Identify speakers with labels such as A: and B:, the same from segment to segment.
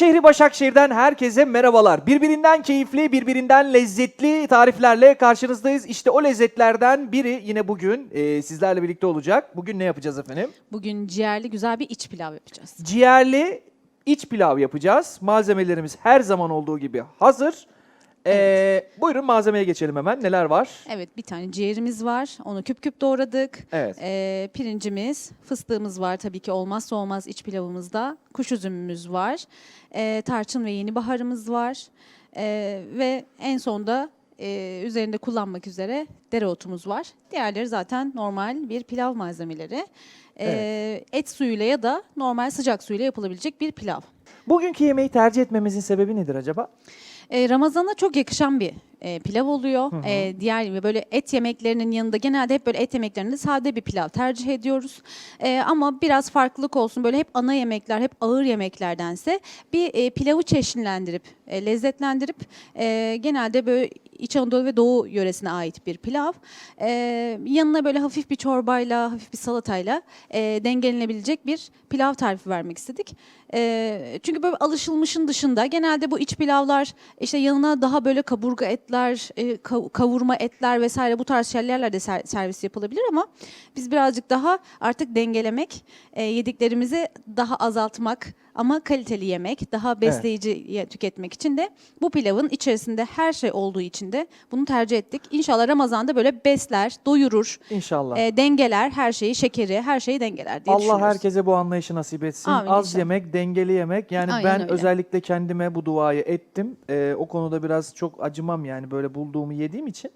A: şehri Başakşehir'den herkese merhabalar. Birbirinden keyifli, birbirinden lezzetli tariflerle karşınızdayız. İşte o lezzetlerden biri yine bugün e, sizlerle birlikte olacak. Bugün ne yapacağız efendim?
B: Bugün ciğerli güzel bir iç pilav yapacağız.
A: Ciğerli iç pilav yapacağız. Malzemelerimiz her zaman olduğu gibi hazır. E, Buyurun malzemeye geçelim hemen. Neler var?
B: Evet bir tane ciğerimiz var. Onu küp küp doğradık.
A: Evet.
B: Ee, pirincimiz, fıstığımız var tabii ki olmazsa olmaz iç pilavımızda. Kuş üzümümüz var. Ee, tarçın ve yeni baharımız var. Ee, ve en sonda e, üzerinde kullanmak üzere dereotumuz var. Diğerleri zaten normal bir pilav malzemeleri. Ee, Et suyuyla ya da normal sıcak suyla yapılabilecek bir pilav.
A: Bugünkü yemeği tercih etmemizin sebebi nedir acaba?
B: E, Ramazan'a çok yakışan bir e, pilav oluyor. E, diğer böyle et yemeklerinin yanında genelde hep böyle et yemeklerinde sade bir pilav tercih ediyoruz. E, ama biraz farklılık olsun böyle hep ana yemekler, hep ağır yemeklerdense bir e, pilavı çeşitlendirip, e, lezzetlendirip e, genelde böyle İç Anadolu ve Doğu yöresine ait bir pilav. E, yanına böyle hafif bir çorbayla, hafif bir salatayla e, dengelenebilecek bir pilav tarifi vermek istedik. E, çünkü böyle alışılmışın dışında genelde bu iç pilavlar işte yanına daha böyle kaburga etler, e, kav- kavurma etler vesaire bu tarz şeylerle de ser- servis yapılabilir ama biz birazcık daha artık dengelemek, e, yediklerimizi daha azaltmak ama kaliteli yemek, daha besleyici ye- tüketmek için de bu pilavın içerisinde her şey olduğu için de bunu tercih ettik. İnşallah Ramazan'da böyle besler, doyurur,
A: İnşallah.
B: e, dengeler her şeyi, şekeri, her şeyi dengeler diye
A: Allah
B: düşünüyoruz.
A: herkese bu anlayışı nasip etsin.
B: Amin
A: Az
B: inşallah.
A: yemek, dengeli yemek. Yani
B: Aynen
A: ben
B: öyle.
A: özellikle kendime bu duayı ettim. Ee, o konuda biraz çok acımam yani böyle bulduğumu yediğim için.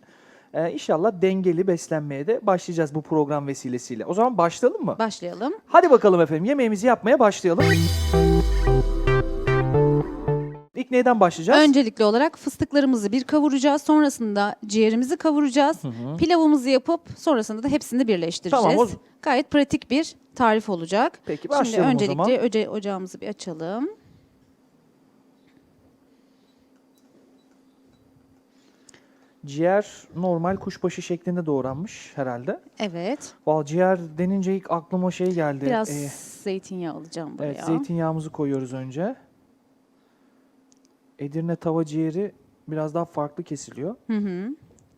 A: Ee, inşallah dengeli beslenmeye de başlayacağız bu program vesilesiyle. O zaman başlayalım mı?
B: Başlayalım.
A: Hadi bakalım efendim yemeğimizi yapmaya başlayalım. Neyden başlayacağız?
B: Öncelikli olarak fıstıklarımızı bir kavuracağız. Sonrasında ciğerimizi kavuracağız. Pilavımızı yapıp sonrasında da hepsini birleştireceğiz.
A: Tamam, o-
B: Gayet pratik bir tarif olacak.
A: Peki
B: Şimdi
A: başlayalım o
B: öncelikle
A: zaman.
B: öce- ocağımızı bir açalım.
A: Ciğer normal kuşbaşı şeklinde doğranmış herhalde.
B: Evet.
A: Vallahi ciğer denince ilk aklıma şey geldi.
B: Biraz
A: Ee,
B: zeytinyağı alacağım buraya.
A: Evet, zeytinyağımızı koyuyoruz önce. Edirne tava ciğeri biraz daha farklı kesiliyor.
B: Hı hı.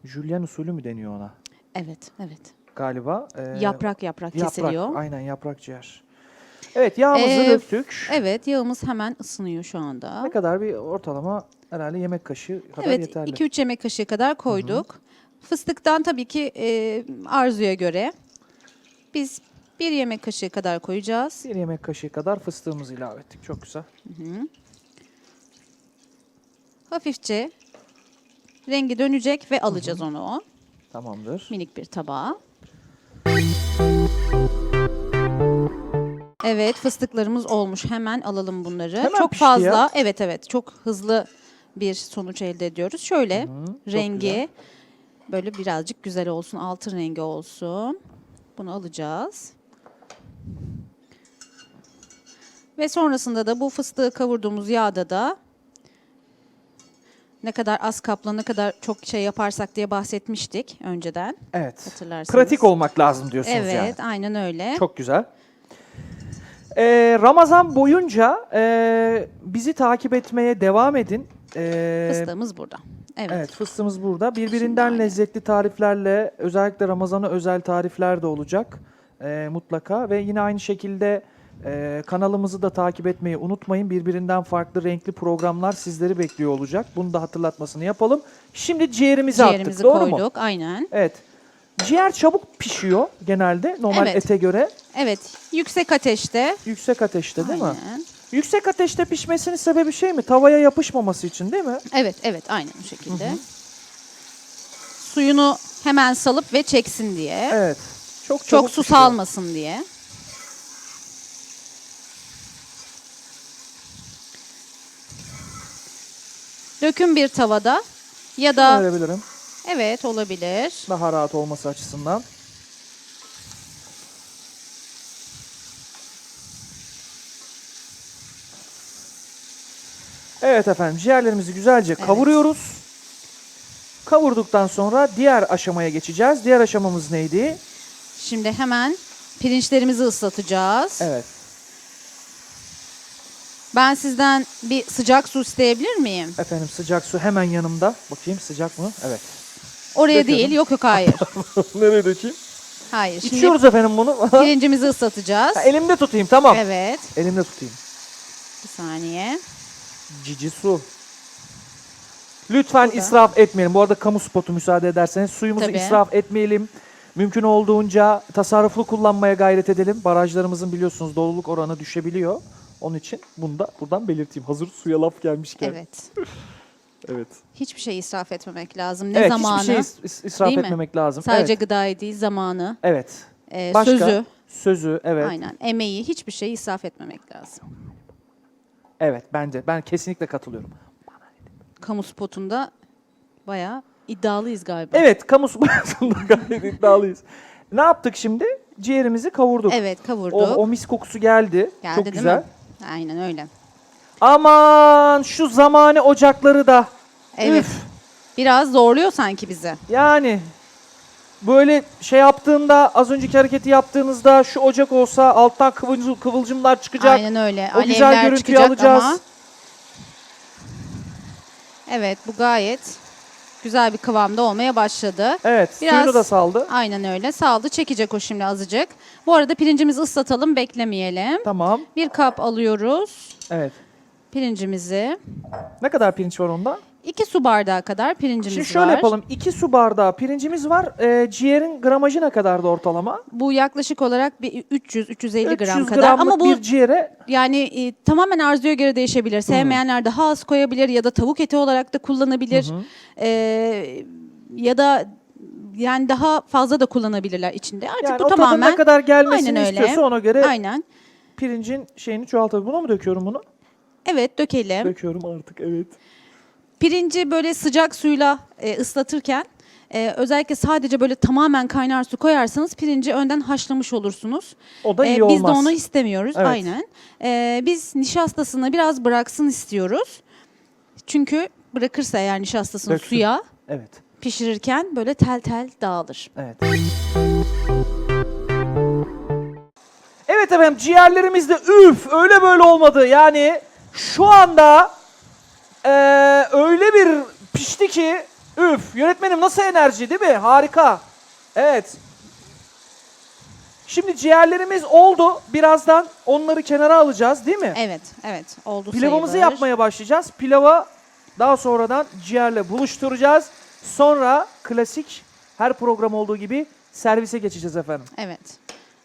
A: Jülyen usulü mü deniyor ona
B: Evet, evet.
A: galiba? Ee,
B: yaprak yaprak
A: yaprak,
B: kesiliyor.
A: Aynen yaprak ciğer. Evet yağımızı
B: Ee,
A: döktük.
B: Evet, yağımız hemen ısınıyor şu anda.
A: Ne kadar bir ortalama herhalde yemek kaşığı kadar
B: Evet,
A: yeterli.
B: 2-3 yemek kaşığı kadar koyduk. Fıstıktan tabii ki e, arzuya göre biz bir yemek kaşığı kadar koyacağız.
A: Bir yemek kaşığı kadar fıstığımızı ilave ettik. Çok güzel.
B: Hafifçe rengi dönecek ve alacağız onu
A: Tamamdır.
B: minik bir tabağa. Evet fıstıklarımız olmuş. Hemen alalım bunları.
A: Hemen
B: çok
A: pişti
B: fazla.
A: ya.
B: Evet evet çok hızlı bir sonuç elde ediyoruz. Şöyle
A: çok
B: rengi
A: güzel.
B: böyle birazcık güzel olsun. Altın rengi olsun. Bunu alacağız. Ve sonrasında da bu fıstığı kavurduğumuz yağda da ne kadar az kapla ne kadar çok şey yaparsak diye bahsetmiştik önceden.
A: Evet.
B: Hatırlarsanız.
A: Pratik olmak lazım diyorsunuz
B: Evet,
A: yani.
B: aynen öyle.
A: Çok güzel. Ee, Ramazan boyunca e, bizi takip etmeye devam edin. Ee,
B: Fıstığımız burada. Evet.
A: Evet fıstığımız burada. Birbirinden
B: aynen.
A: lezzetli tariflerle özellikle Ramazan'a özel tarifler de olacak e, mutlaka. Ve yine aynı şekilde e, kanalımızı da takip etmeyi unutmayın. Birbirinden farklı renkli programlar sizleri bekliyor olacak. Bunu da hatırlatmasını yapalım. Şimdi ciğerimizi,
B: Ciğerimizi
A: attık doğru mu?
B: koyduk. Aynen.
A: Evet. Ciğer çabuk pişiyor genelde normal
B: Evet.
A: ete göre.
B: Evet. Yüksek ateşte.
A: Yüksek ateşte değil mi?
B: Aynen.
A: Yüksek ateşte pişmesinin sebebi şey mi? Tavaya yapışmaması için değil mi?
B: Evet, evet. Aynen o şekilde. Suyunu hemen salıp ve çeksin diye.
A: Evet. Çok
B: Çok
A: çabuk
B: su
A: pişiyor.
B: salmasın diye. Dökün bir tavada ya da
A: Verebilirim.
B: evet olabilir.
A: Daha rahat olması açısından. Evet efendim ciğerlerimizi güzelce
B: Evet.
A: kavuruyoruz. Kavurduktan sonra diğer aşamaya geçeceğiz. Diğer aşamamız neydi?
B: Şimdi hemen pirinçlerimizi ıslatacağız.
A: Evet.
B: Ben sizden bir sıcak su isteyebilir miyim?
A: Efendim sıcak su hemen yanımda. Bakayım sıcak mı? Evet.
B: Oraya
A: Döküyorum.
B: değil. Yok yok hayır.
A: Nereye dökeyim?
B: Hayır. Şimdi
A: İçiyoruz efendim bunu.
B: pirincimizi ıslatacağız.
A: Ha, elimde tutayım tamam.
B: Evet.
A: Elimde tutayım.
B: Bir saniye.
A: Cici su. Lütfen
B: Burada.
A: israf etmeyelim. Bu arada kamu spotu müsaade ederseniz suyumuzu
B: Tabii.
A: israf etmeyelim. Mümkün olduğunca tasarruflu kullanmaya gayret edelim. Barajlarımızın biliyorsunuz doluluk oranı düşebiliyor. Onun için bunu da buradan belirteyim. Hazır suya laf gelmişken.
B: Evet.
A: Evet.
B: Hiçbir şey israf etmemek lazım. Ne
A: evet,
B: zamanı?
A: hiçbir şey is- is- israf
B: Değil mi?
A: etmemek lazım.
B: Sadece
A: evet.
B: gıdayı değil, zamanı,
A: evet.
B: e,
A: Başka?
B: sözü.
A: Sözü, evet.
B: Aynen. Emeği, hiçbir şeyi israf etmemek lazım.
A: Evet, bence. Ben kesinlikle katılıyorum.
B: Kamu spotunda bayağı iddialıyız galiba.
A: Evet, kamu sporunda gayet iddialıyız. Ne yaptık şimdi? Ciğerimizi kavurduk.
B: Evet, kavurduk.
A: O, o mis kokusu geldi.
B: Geldi
A: Çok güzel.
B: mi? Aynen öyle.
A: Aman şu zamane ocakları da.
B: Evet.
A: Üf,
B: Biraz zorluyor sanki bizi.
A: yani böyle şey yaptığında az önceki hareketi yaptığınızda şu ocak olsa alttan kıvılcım, kıvılcımlar çıkacak.
B: Aynen öyle.
A: O güzel
B: Alevler
A: görüntüyü
B: çıkacak
A: alacağız.
B: ama. Evet, bu gayet güzel bir kıvamda olmaya başladı.
A: Evet,
B: Biraz-
A: suyunu da saldı.
B: Aynen öyle. Saldı. Çekecek o şimdi azıcık. Bu arada pirincimizi ıslatalım, beklemeyelim.
A: Tamam.
B: Bir kap alıyoruz
A: Evet.
B: pirincimizi.
A: Ne kadar pirinç var onda?
B: 2 su bardağı kadar pirincimiz
A: Şimdi şöyle
B: var.
A: yapalım. 2 su bardağı pirincimiz var. Ee, ciğerin gramajı ne kadardı ortalama?
B: Bu yaklaşık olarak bir 300-350 gram
A: 300
B: kadar.
A: gramlık
B: Ama bu
A: bir ciğere
B: yani e, tamamen arzuya göre değişebilir. Sevmeyenler daha az koyabilir ya da tavuk eti olarak da kullanabilir. Ee, ya da yani daha fazla da kullanabilirler içinde. Artık
A: yani
B: bu
A: o
B: tamamen
A: ne kadar gelmesini
B: Aynen öyle.
A: istiyorsa ona göre
B: aynen.
A: pirincin şeyini çoğaltabilir. Buna mı döküyorum bunu?
B: Evet dökelim.
A: Döküyorum artık evet.
B: Pirinci böyle sıcak suyla e, ıslatırken e, özellikle sadece böyle tamamen kaynar su koyarsanız pirinci önden haşlamış olursunuz.
A: O da
B: E,
A: iyi olmaz.
B: biz de onu istemiyoruz.
A: Evet.
B: Aynen. E, biz nişastasını biraz bıraksın istiyoruz. Çünkü bırakırsa eğer nişastasını
A: Döksün.
B: suya
A: Evet.
B: pişirirken böyle tel tel dağılır.
A: Evet. Evet efendim ciğerlerimiz de üf öyle böyle olmadı. Yani şu anda eee, öyle bir pişti ki üf yönetmenim nasıl enerji değil mi? Harika. Evet. Şimdi ciğerlerimiz oldu. Birazdan onları kenara alacağız değil mi?
B: Evet, evet. Oldu
A: Pilavımızı
B: sayılır.
A: yapmaya başlayacağız. Pilava daha sonradan ciğerle buluşturacağız. Sonra klasik her program olduğu gibi servise geçeceğiz efendim.
B: Evet.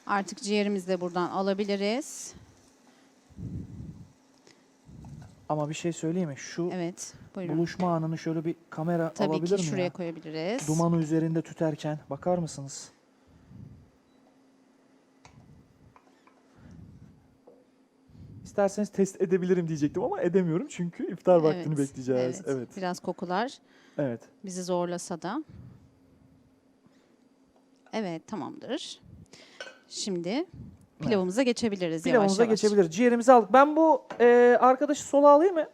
B: Artık ciğerimizi de buradan alabiliriz.
A: Ama bir şey söyleyeyim mi? Şu
B: Evet. Buyurun.
A: buluşma anını şöyle bir kamera
B: Tabii
A: alabilir
B: ki
A: mi
B: şuraya
A: ya?
B: koyabiliriz.
A: Dumanı üzerinde tüterken bakar mısınız? İsterseniz test edebilirim diyecektim ama edemiyorum çünkü iftar vaktini
B: Evet,
A: bekleyeceğiz. Evet.
B: Biraz kokular
A: Evet.
B: bizi zorlasa da. Evet, tamamdır. Şimdi pilavımıza geçebiliriz
A: Pilavımıza
B: yavaş yavaş.
A: geçebiliriz. Ciğerimizi aldık. Ben bu e, arkadaşı sola alayım mı?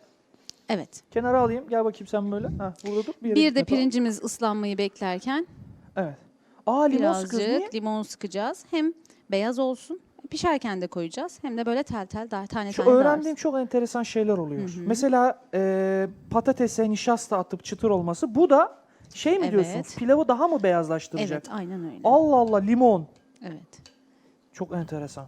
B: Evet.
A: Kenara alayım. Gel bakayım sen böyle. Ha, burada dur. Bir, yere
B: Bir
A: gitme,
B: de pirincimiz ıslanmayı beklerken.
A: Evet. Aa limon sıkıyoruz. Niye?
B: birazcık limon sıkacağız. Hem beyaz olsun. Pişerken de koyacağız. Hem de böyle tel tel daha tane
A: Şu
B: tane
A: öğrendiğim çok enteresan şeyler oluyor. Mesela e, patatese nişasta atıp çıtır olması. Bu da şey mi
B: Evet.
A: diyorsunuz? Pilavı daha mı beyazlaştıracak?
B: Evet, aynen öyle.
A: Allah Allah limon.
B: Evet.
A: Çok enteresan.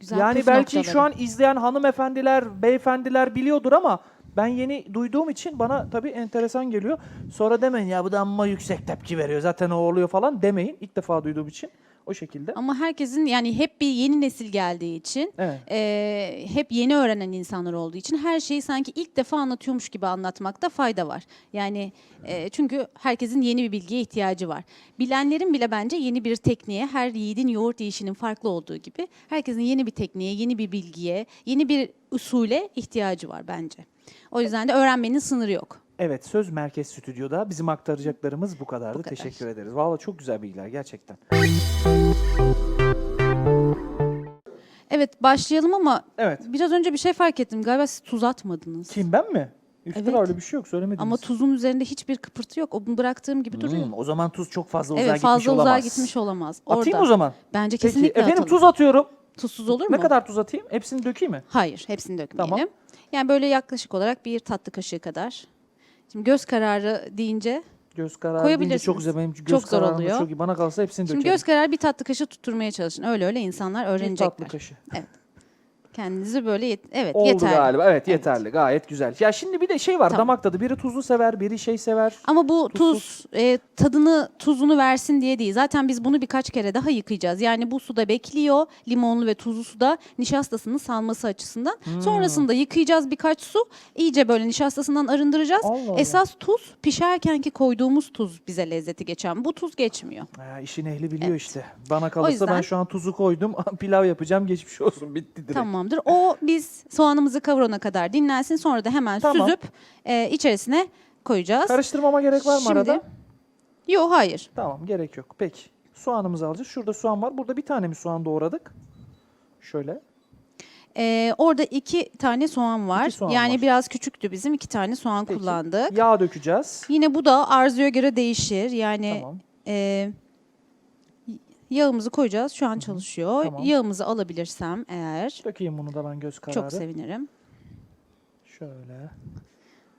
B: Güzel
A: yani belki
B: noktaları.
A: şu an izleyen hanımefendiler, beyefendiler biliyordur ama ben yeni duyduğum için bana tabii enteresan geliyor. Sonra demeyin ya bu da amma yüksek tepki veriyor zaten o oluyor falan demeyin. İlk defa duyduğum için o şekilde.
B: Ama herkesin yani hep bir yeni nesil geldiği için,
A: Evet.
B: eee, hep yeni öğrenen insanlar olduğu için her şeyi sanki ilk defa anlatıyormuş gibi anlatmakta fayda var. Yani eee, çünkü herkesin yeni bir bilgiye ihtiyacı var. Bilenlerin bile bence yeni bir tekniğe, her yiğidin yoğurt yiyişinin farklı olduğu gibi herkesin yeni bir tekniğe, yeni bir bilgiye, yeni bir usule ihtiyacı var bence. O yüzden de öğrenmenin sınırı yok.
A: Evet Söz Merkez Stüdyo'da bizim aktaracaklarımız bu kadardı.
B: Bu kadar.
A: Teşekkür ederiz. Vallahi çok güzel bilgiler gerçekten.
B: Evet başlayalım ama
A: Evet.
B: biraz önce bir şey fark ettim. Galiba siz tuz atmadınız.
A: Kim ben mi? İftira
B: Evet.
A: öyle bir şey yok söylemediniz.
B: Ama tuzun üzerinde hiçbir kıpırtı yok. O bunu bıraktığım gibi duruyor.
A: Hmm, o zaman tuz çok fazla uzağa
B: evet
A: gitmiş
B: fazla uzağa
A: olamaz.
B: gitmiş olamaz.
A: Atayım
B: Orada.
A: o zaman.
B: Bence
A: Peki
B: kesinlikle
A: efendim
B: atalım.
A: tuz atıyorum.
B: Tuzsuz olur
A: Ne
B: mu?
A: kadar tuz atayım? Hepsini dökeyim mi?
B: Hayır, hepsini dökmeyelim.
A: Tamam.
B: Yani böyle yaklaşık olarak bir tatlı kaşığı kadar. Şimdi göz kararı deyince,
A: Göz kararı deyince
B: Koyabilirsiniz.
A: çok güzel. Benim göz
B: Çok zor
A: kararım da
B: oluyor.
A: Çok iyi. Bana kalsa hepsini
B: şimdi
A: dökerim.
B: göz kararı bir tatlı kaşığı tutturmaya çalışın. Öyle öyle insanlar
A: Bir tatlı
B: öğrenecekler.
A: kaşığı.
B: Kendinizi böyle yet- evet
A: Oldu
B: yeterli.
A: galiba. Evet yeterli. Gayet güzel. Ya şimdi bir de şey var
B: Tamam.
A: damak tadı. Biri tuzlu sever, biri şey sever.
B: Ama bu tuz e, tadını tuzunu versin diye değil. Zaten biz bunu birkaç kere daha yıkayacağız. Yani bu suda bekliyor. Limonlu ve tuzlu suda nişastasını salması açısından.
A: Hmm.
B: Sonrasında yıkayacağız birkaç su. İyice böyle nişastasından arındıracağız.
A: Allah Allah.
B: Esas tuz pişerkenki koyduğumuz tuz bize lezzeti geçen. Bu tuz geçmiyor.
A: Ha, işin ehli biliyor işte. Bana kalırsa ben
B: yüzden-
A: şu an tuzu koydum. Pilav yapacağım. Geçmiş olsun. Bitti direkt.
B: Tamamdır. O biz soğanımızı kavurana kadar dinlensin. Sonra da hemen
A: Tamam.
B: süzüp e, içerisine koyacağız.
A: Karıştırmama gerek var mı
B: Şimdi-
A: arada?
B: Yok hayır.
A: Tamam gerek yok. Peki. Soğanımızı alacağız. Şurada soğan var. Burada bir tane mi soğan doğradık? Şöyle.
B: Ee, orada iki tane soğan var.
A: soğan
B: yani
A: var.
B: biraz küçüktü bizim. iki tane soğan
A: Peki.
B: kullandık.
A: Yağ dökeceğiz.
B: Yine bu da arzuya göre değişir. Yani
A: Tamam.
B: e, yağımızı koyacağız. Şu an çalışıyor.
A: Tamam.
B: Yağımızı alabilirsem eğer
A: Dökeyim bunu da ben göz kararı.
B: çok sevinirim.
A: Şöyle.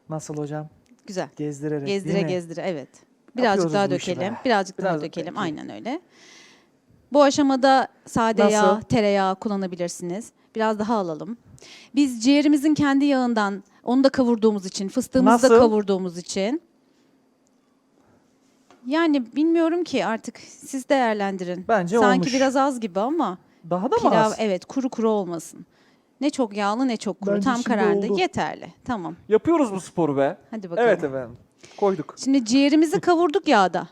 A: Nasıl hocam?
B: Güzel.
A: Gezdirerek
B: Gezdire
A: değil mi?
B: gezdire evet. Birazcık
A: Yapıyoruz
B: daha
A: bu işi
B: dökelim.
A: be.
B: Birazcık daha
A: Biraz-
B: dökelim.
A: peki.
B: Aynen öyle. Bu aşamada sade
A: Nasıl?
B: yağ, tereyağı kullanabilirsiniz. Biraz daha alalım. Biz ciğerimizin kendi yağından onu da kavurduğumuz için, fıstığımızı da
A: Nasıl?
B: kavurduğumuz için. Yani bilmiyorum ki artık siz değerlendirin.
A: Bence
B: Sanki
A: olmuş.
B: biraz az gibi ama
A: Daha da mı
B: pilav
A: az?
B: evet kuru kuru olmasın. Ne çok yağlı ne çok kuru.
A: Bence
B: Tam
A: şimdi
B: kararında.
A: oldu.
B: Yeterli. Tamam.
A: Yapıyoruz bu sporu be.
B: Hadi bakalım.
A: Evet efendim. Koyduk.
B: Şimdi ciğerimizi kavurduk yağda.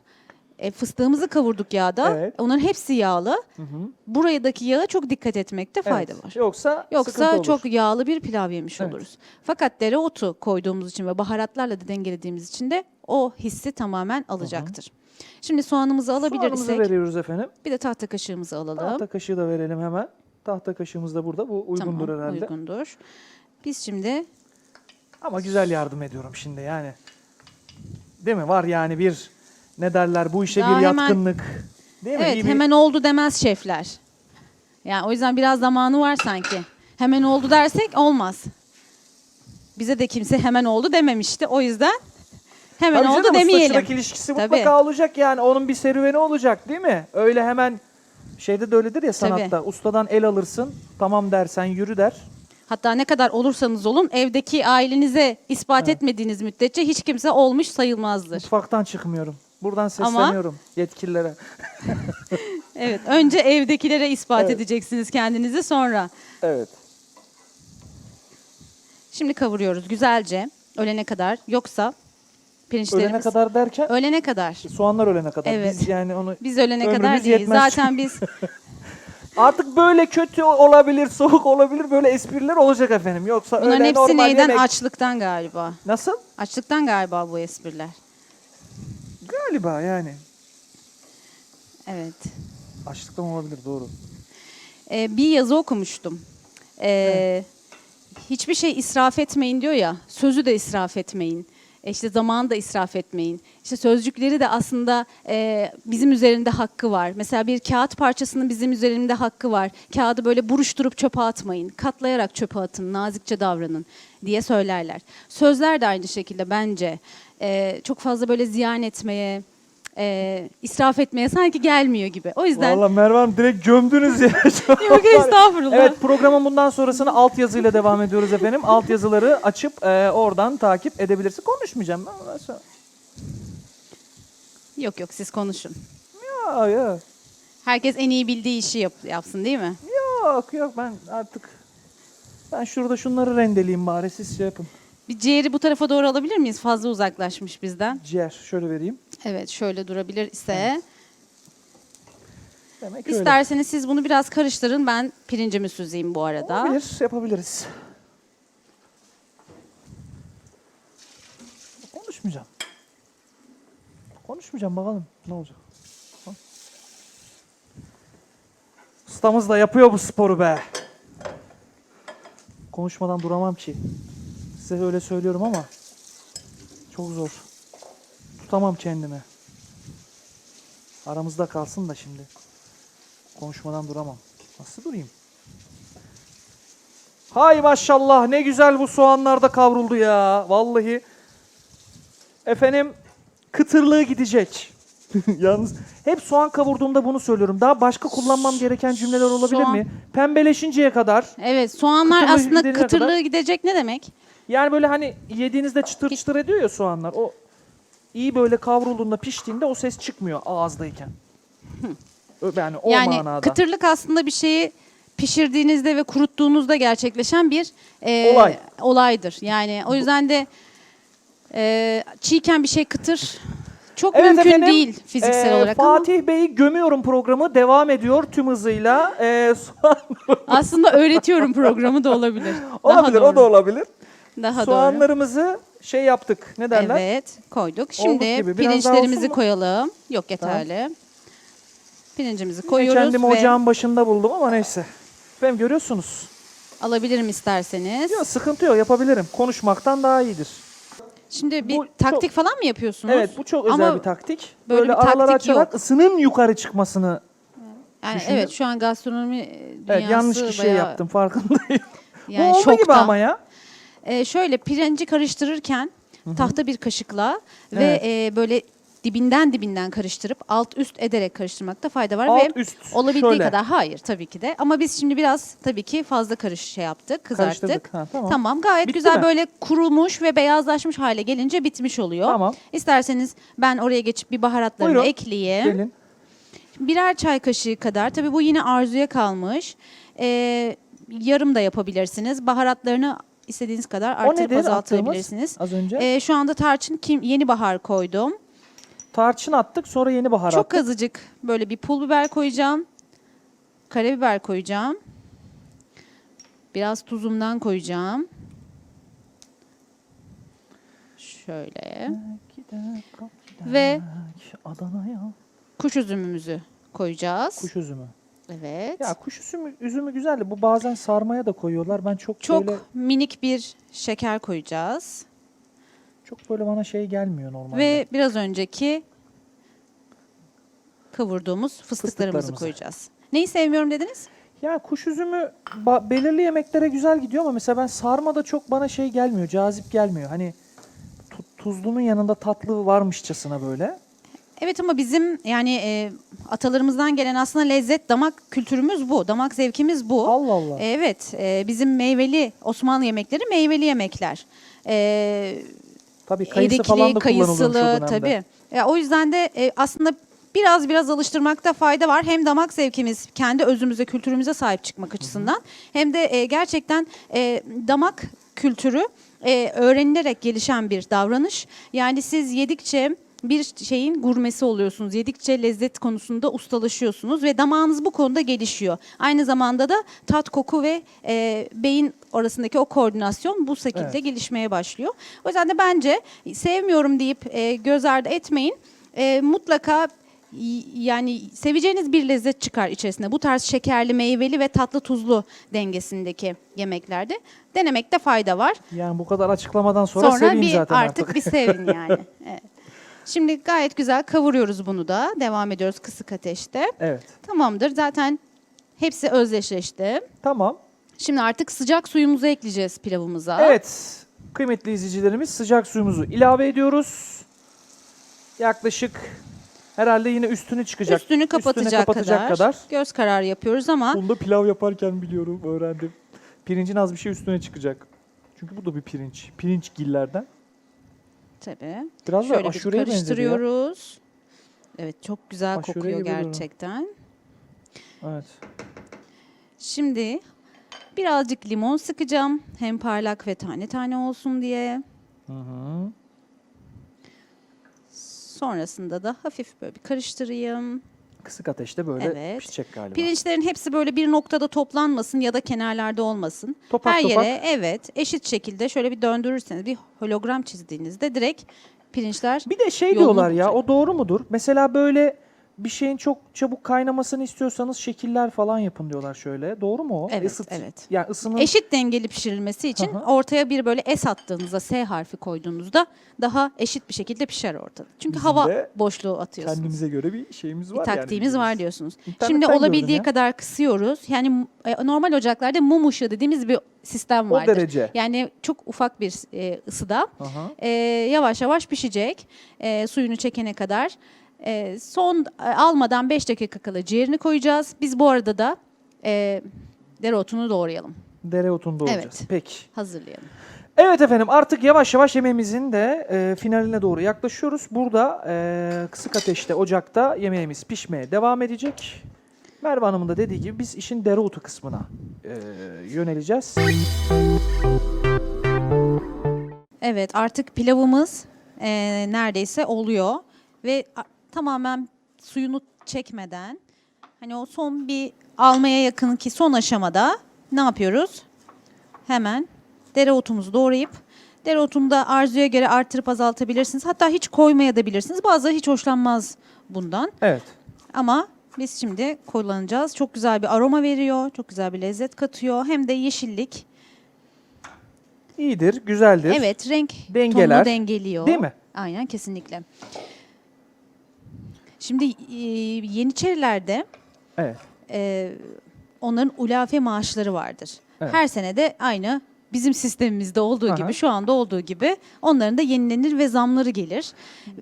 B: E, fıstığımızı kavurduk yağda.
A: Evet.
B: Onların hepsi yağlı.
A: Hı hı.
B: Buradaki yağa çok dikkat etmekte fayda
A: Evet.
B: var.
A: Yoksa sıkıntı
B: Yoksa
A: olur.
B: çok yağlı bir pilav yemiş
A: Evet.
B: oluruz. Fakat dereotu koyduğumuz için ve baharatlarla da dengelediğimiz için de o hissi tamamen alacaktır. Şimdi soğanımızı
A: Soğanımızı
B: alabilirsek
A: veriyoruz efendim.
B: bir de tahta kaşığımızı alalım.
A: Tahta kaşığı da verelim hemen. Tahta kaşığımız da burada. Bu uygundur
B: tamam,
A: herhalde.
B: uygundur. Biz şimdi
A: Ama güzel yardım ediyorum şimdi yani. Değil mi? Var yani bir ne derler bu işe
B: Daha
A: bir
B: hemen-
A: yatkınlık. Değil mi?
B: evet
A: İyi bir-
B: hemen oldu demez şefler. Yani o yüzden biraz zamanı var sanki. Hemen oldu dersek olmaz. Bize de kimse hemen oldu dememişti. O yüzden hemen
A: Tabii
B: oldu
A: canım,
B: demeyelim.
A: usta-çırak ilişkisi
B: Tabii.
A: mutlaka olacak yani. Onun bir serüveni olacak değil mi? Öyle hemen şeyde de öyledir ya
B: Tabii.
A: sanatta. Ustadan el alırsın. Tamam dersen yürü der.
B: Hatta ne kadar olursanız olun evdeki ailenize ispat etmediğiniz müddetçe hiç kimse olmuş sayılmazdır.
A: Mutfaktan çıkmıyorum. Buradan sesleniyorum yetkililere.
B: Evet, önce evdekilere ispat
A: Evet.
B: edeceksiniz kendinizi sonra.
A: Evet.
B: Şimdi kavuruyoruz güzelce ölene kadar. Yoksa pirinçlerimiz
A: Ölene kadar derken
B: ölene kadar.
A: soğanlar ölene kadar.
B: Evet.
A: Biz yani onu
B: Biz ölene kadar değil.
A: yetmez
B: Zaten biz
A: Artık böyle kötü olabilir, soğuk olabilir böyle espriler olacak efendim. Yoksa
B: bunların
A: öyle
B: hepsi
A: normal
B: neyden?
A: yemek.
B: Açlıktan galiba.
A: Nasıl?
B: Açlıktan galiba bu espriler.
A: Galiba yani.
B: Evet.
A: Açlıktan olabilir doğru.
B: Ee, bir yazı okumuştum. Ee, Hiçbir şey israf etmeyin diyor ya. Sözü de israf etmeyin. E işte zamanı da israf etmeyin. İşte sözcükleri de aslında e, bizim üzerinde hakkı var. Mesela bir kağıt parçasının bizim üzerimde hakkı var. Kağıdı böyle buruşturup çöpe atmayın. Katlayarak çöpe atın, nazikçe davranın diye söylerler. Sözler de aynı şekilde bence e, çok fazla böyle ziyan etmeye, e, israf etmeye sanki gelmiyor gibi. O yüzden
A: Vallahi Merve Hanım direkt gömdünüz ya.
B: Yok estağfurullah.
A: evet programın bundan sonrasını alt yazıyla devam ediyoruz efendim. Alt yazıları açıp e, oradan takip edebilirsin. Konuşmayacağım ben. ondan sonra.
B: Yok yok siz konuşun.
A: Ya, ya.
B: Herkes en iyi bildiği işi yap, yapsın değil mi?
A: Yok yok ben artık ben şurada şunları rendeleyeyim bari siz şey yapın.
B: Bir ciğeri bu tarafa doğru alabilir miyiz? Fazla uzaklaşmış bizden.
A: Ciğer şöyle vereyim.
B: Evet şöyle durabilir ise.
A: Demek öyle.
B: İsterseniz siz bunu biraz karıştırın. Ben pirincimi süzeyim bu arada.
A: Olabilir, yapabiliriz. Konuşmayacağım. Konuşmayacağım bakalım ne olacak. Ha? Ustamız da yapıyor bu sporu be. Konuşmadan duramam ki. Size öyle söylüyorum ama Çok zor. Tutamam kendimi. Aramızda kalsın da şimdi. Konuşmadan duramam. Nasıl durayım? Hay maşallah ne güzel bu soğanlar da kavruldu ya. Vallahi. Efendim kıtırlığı gidecek. Yalnız hep soğan kavurduğumda bunu söylüyorum. Daha başka kullanmam gereken cümleler olabilir
B: Soğan-
A: mi? Pembeleşinceye kadar.
B: Evet soğanlar
A: Kıtırlığı
B: aslında
A: gidene
B: kıtırlığı
A: kadar-
B: gidecek ne demek?
A: Yani böyle hani yediğinizde çıtır çıtır ediyor ya soğanlar. O iyi böyle kavrulduğunda piştiğinde o ses çıkmıyor ağızdayken. Yani o
B: yani
A: manada.
B: kıtırlık aslında bir şeyi pişirdiğinizde ve kuruttuğunuzda gerçekleşen bir e,
A: Olay.
B: olaydır. Yani o yüzden de e, çiğken bir şey kıtır çok
A: Evet
B: mümkün
A: efendim,
B: değil fiziksel
A: Ee,
B: olarak ama
A: Fatih Bey'i gömüyorum programı devam ediyor tüm hızıyla. Soğan
B: aslında öğretiyorum programı da olabilir. Daha
A: olabilir o
B: doğru.
A: da olabilir.
B: Daha doğru.
A: Soğanlarımızı şey yaptık. Ne derler?
B: Evet koyduk. Şimdi pirinçlerimizi koyalım. Yok yeterli. Pirincimizi
A: Yine
B: koyuyoruz
A: Kendimi
B: ve
A: ocağın başında buldum ama neyse. Efendim görüyorsunuz.
B: alabilirim isterseniz.
A: Yok sıkıntı yok yapabilirim. Konuşmaktan daha iyidir.
B: Şimdi bir
A: Bu
B: taktik falan mı yapıyorsunuz?
A: Evet bu çok özel
B: Ama
A: bir taktik.
B: böyle
A: Böyle,
B: bir
A: araları
B: taktik
A: açarak
B: yok.
A: ısının yukarı çıkmasını.
B: Yani
A: düşünün.
B: evet şu an gastronomi dünyası
A: Evet yanlış kişiye
B: bayağı-
A: yaptım farkındayım.
B: Yani
A: bu oldu gibi ama ya.
B: Ee, şöyle pirinci karıştırırken tahta bir kaşıkla ve
A: Evet.
B: e, böyle dibinden dibinden karıştırıp alt üst ederek karıştırmakta fayda var
A: Alt
B: ve
A: üst.
B: olabildiği
A: şöyle.
B: kadar hayır tabii ki de ama biz şimdi biraz tabii ki fazla karış şey yaptık kızarttık.
A: Ha, tamam.
B: Tamam gayet
A: Bitti
B: güzel
A: mi?
B: böyle kurumuş ve beyazlaşmış hale gelince bitmiş oluyor.
A: Tamam.
B: İsterseniz ben oraya geçip bir baharatlarımı
A: Buyurun.
B: ekleyeyim.
A: Gelin.
B: Birer çay kaşığı kadar. Tabii bu yine arzuya kalmış. Ee, yarım da yapabilirsiniz. Baharatlarını istediğiniz kadar artırıp
A: nedir
B: azaltabilirsiniz.
A: attığımız az önce?
B: Ee, şu anda tarçın kim, yeni bahar koydum.
A: Tarçın attık sonra yeni bahar
B: Çok
A: attık.
B: azıcık böyle bir pul biber koyacağım. Karabiber koyacağım. Biraz tuzumdan koyacağım. Şöyle.
A: Gider, kalk gider,
B: Ve-
A: Adana'ya.
B: Kuş üzümümüzü koyacağız.
A: Kuş üzümü.
B: Evet.
A: Ya kuş üzümü, üzümü güzel de bu bazen sarmaya da koyuyorlar. Ben çok,
B: Çok
A: böyle
B: minik bir şeker koyacağız.
A: çok böyle bana şey gelmiyor normalde.
B: Ve biraz önceki kavurduğumuz fıstıklarımızı koyacağız. Neyi sevmiyorum dediniz?
A: Ya kuş üzümü belirli yemeklere güzel gidiyor ama mesela ben sarmada çok bana şey gelmiyor, cazip gelmiyor. Hani tu- tuzlunun yanında tatlı varmışçasına böyle.
B: Evet ama bizim yani e, atalarımızdan gelen aslında lezzet damak kültürümüz bu. Damak zevkimiz bu.
A: Allah Allah.
B: Evet, e, bizim meyveli Osmanlı yemekleri meyveli yemekler. E,
A: Tabii kayısı
B: erikli,
A: falan da
B: kayısılı tabii. Ya, o yüzden de e, aslında biraz biraz alıştırmakta fayda var. Hem damak zevkimiz, kendi özümüze, kültürümüze sahip çıkmak açısından hem de e, gerçekten e, damak kültürü e, öğrenilerek gelişen bir davranış. Yani siz yedikçe bir şeyin gurmesi oluyorsunuz. Yedikçe lezzet konusunda ustalaşıyorsunuz ve damağınız bu konuda gelişiyor. Aynı zamanda da tat, koku ve e, beyin arasındaki o koordinasyon bu şekilde
A: Evet.
B: gelişmeye başlıyor. O yüzden de bence sevmiyorum deyip e, göz ardı etmeyin. E, mutlaka yani seveceğiniz bir lezzet çıkar içerisinde. Bu tarz şekerli, meyveli ve tatlı tuzlu dengesindeki yemeklerde denemekte fayda var.
A: Yani bu kadar açıklamadan sonra,
B: Sonra,
A: seveyim
B: bir
A: zaten
B: artık,
A: artık.
B: bir sevin yani. Evet. Şimdi gayet güzel kavuruyoruz bunu da. Devam ediyoruz kısık ateşte.
A: evet.
B: Tamamdır. Zaten hepsi özdeşleşti.
A: Tamam.
B: Şimdi artık sıcak suyumuzu ekleyeceğiz pilavımıza.
A: Evet. Kıymetli izleyicilerimiz sıcak suyumuzu ilave ediyoruz. Yaklaşık herhalde yine üstünü çıkacak.
B: Üstünü kapatacak,
A: kapatacak
B: kadar,
A: kadar.
B: göz kararı yapıyoruz ama
A: Bunu da pilav yaparken biliyorum, öğrendim. Pirincin az bir şey üstüne çıkacak. Çünkü bu da bir pirinç. Pirinç gillerden.
B: Tabii
A: Biraz da
B: şöyle bir
A: aşureye ya.
B: karıştırıyoruz. Evet çok güzel
A: Aşure
B: kokuyor gerçekten.
A: Evet.
B: Şimdi birazcık limon sıkacağım. Hem parlak ve tane tane olsun diye.
A: Hı hı.
B: Sonrasında da hafif böyle bir karıştırayım.
A: Kısık ateşte böyle
B: Evet.
A: pişecek galiba.
B: Pirinçlerin hepsi böyle bir noktada toplanmasın ya da kenarlarda olmasın.
A: Topak
B: Her
A: topak.
B: yere evet eşit şekilde şöyle bir döndürürseniz bir hologram çizdiğinizde direkt pirinçler
A: Bir de şey diyorlar ya
B: bulacak.
A: o doğru mudur? Mesela böyle bir şeyin çok çabuk kaynamasını istiyorsanız şekiller falan yapın diyorlar şöyle. Doğru mu o?
B: Evet,
A: Isıt-
B: evet.
A: Yani ısının
B: Eşit dengeli pişirilmesi için
A: hı.
B: ortaya bir böyle S attığınızda, S harfi koyduğunuzda daha eşit bir şekilde pişer ortada. Çünkü
A: Bizim
B: hava boşluğu atıyorsunuz.
A: kendimize göre bir şeyimiz
B: bir
A: var yani.
B: taktiğimiz var
A: bildiğimiz.
B: diyorsunuz.
A: İnternetten
B: Şimdi olabildiği kadar kısıyoruz. Yani e, normal ocaklarda mum ışığı dediğimiz bir sistem
A: O
B: vardır.
A: derece.
B: Yani çok ufak bir e, ısıda
A: Aha.
B: e, yavaş yavaş pişecek e, suyunu çekene kadar. E, son almadan 5 dakika kala ciğerini koyacağız. Biz bu arada da e, dereotunu doğrayalım,
A: Dereotunda olacağız.
B: Evet.
A: Peki.
B: hazırlayalım.
A: Evet efendim artık yavaş yavaş yemeğimizin de e, finaline doğru yaklaşıyoruz. Burada e, kısık ateşte ocakta yemeğimiz pişmeye devam edecek. Merve Hanım'ın da dediği gibi biz işin dereotu kısmına e, yöneleceğiz.
B: Evet artık pilavımız e, neredeyse oluyor ve tamamen suyunu çekmeden hani o son bir almaya yakın ki son aşamada ne yapıyoruz? Hemen dereotumuzu doğrayıp dereotunu da arzuya göre artırıp azaltabilirsiniz. Hatta hiç koymaya da bilirsiniz. Bazıları hiç hoşlanmaz bundan.
A: Evet.
B: Ama biz şimdi kullanacağız. Çok güzel bir aroma veriyor. Çok güzel bir lezzet katıyor. Hem de yeşillik.
A: İyidir, güzeldir.
B: Evet renk
A: Dengeler.
B: tonunu dengeliyor.
A: Değil mi?
B: Aynen kesinlikle. Şimdi e, Yeniçerilerde
A: Evet.
B: e, onların ulafe maaşları vardır.
A: Evet.
B: Her sene de aynı bizim sistemimizde olduğu
A: Aha.
B: gibi şu anda olduğu gibi onların da yenilenir ve zamları gelir.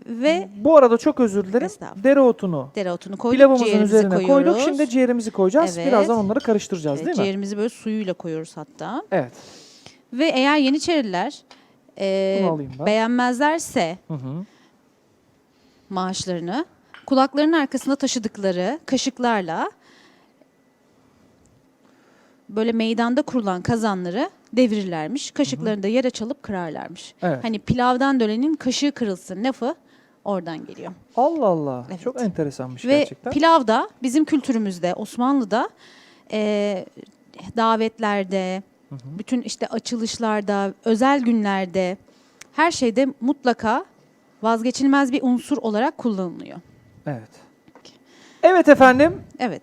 B: Ve
A: Bu arada çok özür dilerim.
B: Estağfurullah.
A: Dereotunu
B: dereotunu koyduk,
A: pilavımızın
B: ciğerimizi
A: üzerine
B: koyuyoruz.
A: koyduk. Şimdi ciğerimizi koyacağız.
B: Evet.
A: Birazdan onları karıştıracağız
B: Evet,
A: değil mi?
B: Ciğerimizi böyle suyuyla koyuyoruz hatta.
A: Evet.
B: Ve eğer Yeniçeriler e,
A: Bunu alayım ben.
B: beğenmezlerse
A: Hı hı.
B: maaşlarını kulaklarının arkasında taşıdıkları kaşıklarla böyle meydanda kurulan kazanları devirirlermiş. Kaşıklarını da yere çalıp kırarlarmış.
A: Evet.
B: Hani pilavdan dönenin kaşığı kırılsın lafı oradan geliyor.
A: Allah Allah.
B: Evet.
A: Çok enteresanmış
B: Ve
A: gerçekten.
B: pilav da bizim kültürümüzde Osmanlı'da e, davetlerde, bütün işte açılışlarda, özel günlerde her şeyde mutlaka vazgeçilmez bir unsur olarak kullanılıyor.
A: Evet. Evet efendim.
B: Evet.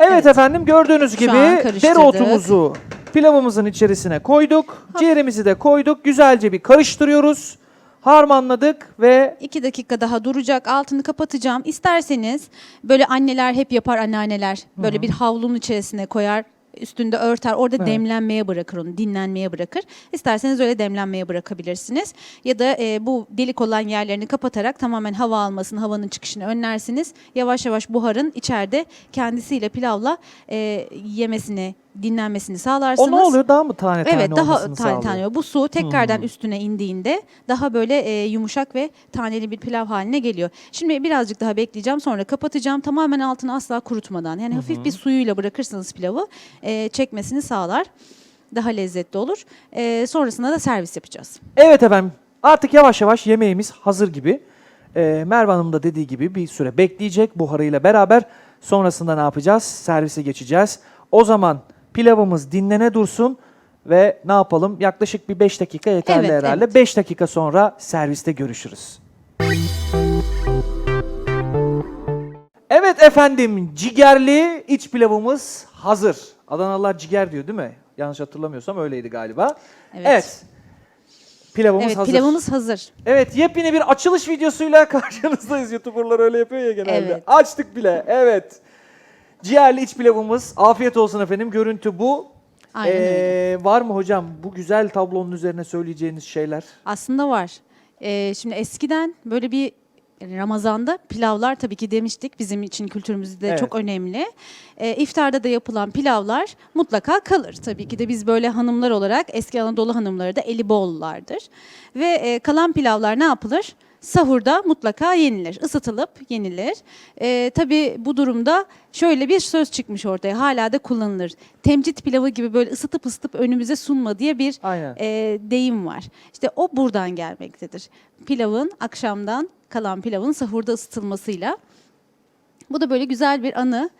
A: Evet,
B: Evet.
A: efendim gördüğünüz gibi
B: an karıştırdık.
A: dereotumuzu pilavımızın içerisine koyduk. Ciğerimizi de koyduk. Güzelce bir karıştırıyoruz. Harmanladık ve
B: İki dakika daha duracak. Altını kapatacağım. İsterseniz böyle anneler hep yapar anneanneler. Böyle bir havlunun içerisine koyar. Üstünde örter. Orada
A: Evet.
B: demlenmeye bırakır onu. Dinlenmeye bırakır. İsterseniz öyle demlenmeye bırakabilirsiniz. Ya da e, bu delik olan yerlerini kapatarak tamamen hava almasını, havanın çıkışını önlersiniz. Yavaş yavaş buharın içeride kendisiyle pilavla e, yemesini, dinlenmesini sağlarsınız.
A: o ne oluyor? Daha mı tane tane
B: Evet daha tane
A: sağlıyor?
B: tane. Bu su tekrardan
A: Hmm.
B: üstüne indiğinde daha böyle e, yumuşak ve taneli bir pilav haline geliyor. Şimdi birazcık daha bekleyeceğim sonra kapatacağım. Tamamen altını asla kurutmadan. Yani hafif bir suyuyla bırakırsanız pilavı e, çekmesini sağlar. Daha lezzetli olur. E, sonrasında da servis yapacağız.
A: Evet efendim artık yavaş yavaş yemeğimiz hazır gibi. Ee, Merve Hanım da dediği gibi bir süre bekleyecek buharıyla beraber. Sonrasında ne yapacağız? Servise geçeceğiz. O zaman pilavımız dinlene dursun ve ne yapalım? Yaklaşık bir 5 dakika yeterli
B: Evet,
A: herhalde.
B: evet.
A: 5 dakika sonra serviste görüşürüz. Evet efendim cigerli iç pilavımız hazır. Adanalılar ciger diyor değil mi? Yanlış hatırlamıyorsam öyleydi galiba.
B: Evet.
A: evet. Pilavımız
B: evet
A: hazır.
B: pilavımız hazır.
A: Evet yepyeni bir açılış videosuyla karşınızdayız. YouTuber'lar öyle yapıyor ya genelde.
B: Evet.
A: Açtık bile. Evet. Ciğerli iç pilavımız. Afiyet olsun efendim. Görüntü bu.
B: Aynen öyle.
A: Ee, var mı hocam bu güzel tablonun üzerine söyleyeceğiniz şeyler?
B: Aslında var. Ee, şimdi eskiden böyle bir Ramazan'da pilavlar tabii ki demiştik bizim için kültürümüzde
A: Evet.
B: çok önemli. Ee, iftarda da yapılan pilavlar mutlaka kalır. Tabii ki de biz böyle hanımlar olarak eski Anadolu hanımları da eli bollardır. Ve e, kalan pilavlar ne yapılır? Sahurda mutlaka yenilir, ısıtılıp yenilir. Ee, tabii bu durumda şöyle bir söz çıkmış ortaya, hala da kullanılır. Temcit pilavı gibi böyle ısıtıp ısıtıp önümüze sunma diye bir
A: Aynen.
B: e, deyim var. İşte o buradan gelmektedir. Pilavın akşamdan kalan pilavın sahurda ısıtılmasıyla. Bu da böyle güzel bir anı.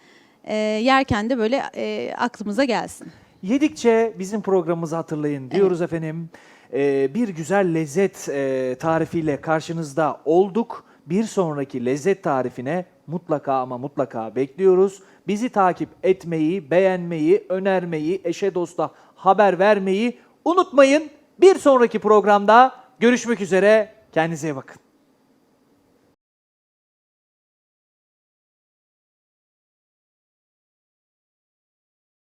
B: E, yerken de böyle e, aklımıza gelsin.
A: Yedikçe bizim programımızı hatırlayın diyoruz efendim. Ee, bir güzel lezzet e, tarifiyle karşınızda olduk. Bir sonraki lezzet tarifine mutlaka ama mutlaka bekliyoruz. Bizi takip etmeyi, beğenmeyi, önermeyi, eşe dosta haber vermeyi unutmayın. Bir sonraki programda görüşmek üzere. Kendinize iyi bakın.